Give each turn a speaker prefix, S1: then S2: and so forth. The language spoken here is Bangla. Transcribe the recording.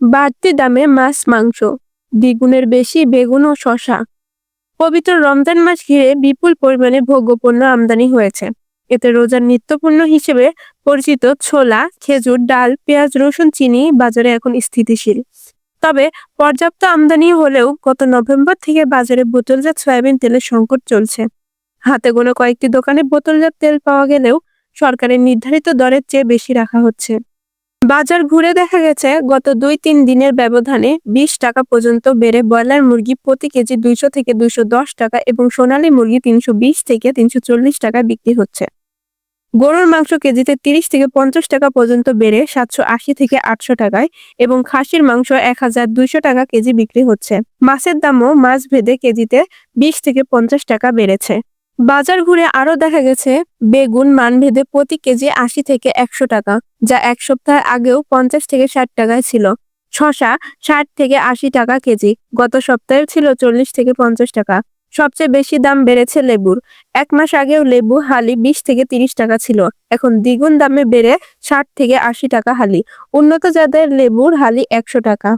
S1: বাড়তি দামে মাছ, মাংস, দ্বিগুণের বেশি বেগুন ও শশা পবিত্র রমজান মাস ঘিরে বিপুল পরিমাণে ভোগ্যপণ্য আমদানি হয়েছে। এতে রোজার নিত্যপণ্য হিসেবে পরিচিত ছোলা, খেজুর, ডাল, পেঁয়াজ, রসুন, চিনি বাজারে এখন স্থিতিশীল। তবে পর্যাপ্ত আমদানি হলেও গত নভেম্বর থেকে বাজারে বোতলজাত সয়াবিন তেলের সংকট চলছে। হাতে গোনা কয়েকটি দোকানে বোতলজাত তেল পাওয়া গেলেও সরকারের নির্ধারিত দরের চেয়ে বেশি রাখা হচ্ছে। বাজার ঘুরে দেখা গেছে, গত দুই তিন দিনের ব্যবধানে বিশ টাকা পর্যন্ত বেড়ে ব্রয়লার মুরগি প্রতি কেজি দুইশো থেকে দুইশো দশ টাকা এবং সোনালী মুরগি তিনশো বিশ থেকে তিনশো চল্লিশ টাকা বিক্রি হচ্ছে। গরুর মাংস কেজিতে তিরিশ থেকে পঞ্চাশ টাকা পর্যন্ত বেড়ে সাতশো আশি থেকে আটশো টাকায় এবং খাসির মাংস এক হাজার দুইশো টাকা কেজি বিক্রি হচ্ছে। মাছের দামও মাছ ভেদে কেজিতে বিশ থেকে পঞ্চাশ টাকা বেড়েছে। বাজার ঘুরে আরও দেখা গেছে, বেগুন মানভেদে প্রতি কেজি আশি থেকে একশো টাকা, যা এক সপ্তাহ আগেও পঞ্চাশ থেকে ষাট টাকায় ছিল। শশা ষাট থেকে আশি টাকা কেজি, গত সপ্তাহে ছিল চল্লিশ থেকে পঞ্চাশ টাকা। সবচেয়ে বেশি দাম বেড়েছে লেবুর। এক মাস আগেও লেবু হালি বিশ থেকে তিরিশ টাকা ছিল, এখন দ্বিগুণ দামে বেড়ে ষাট থেকে আশি টাকা হালি। উন্নত জাতের লেবুর হালি একশো টাকা।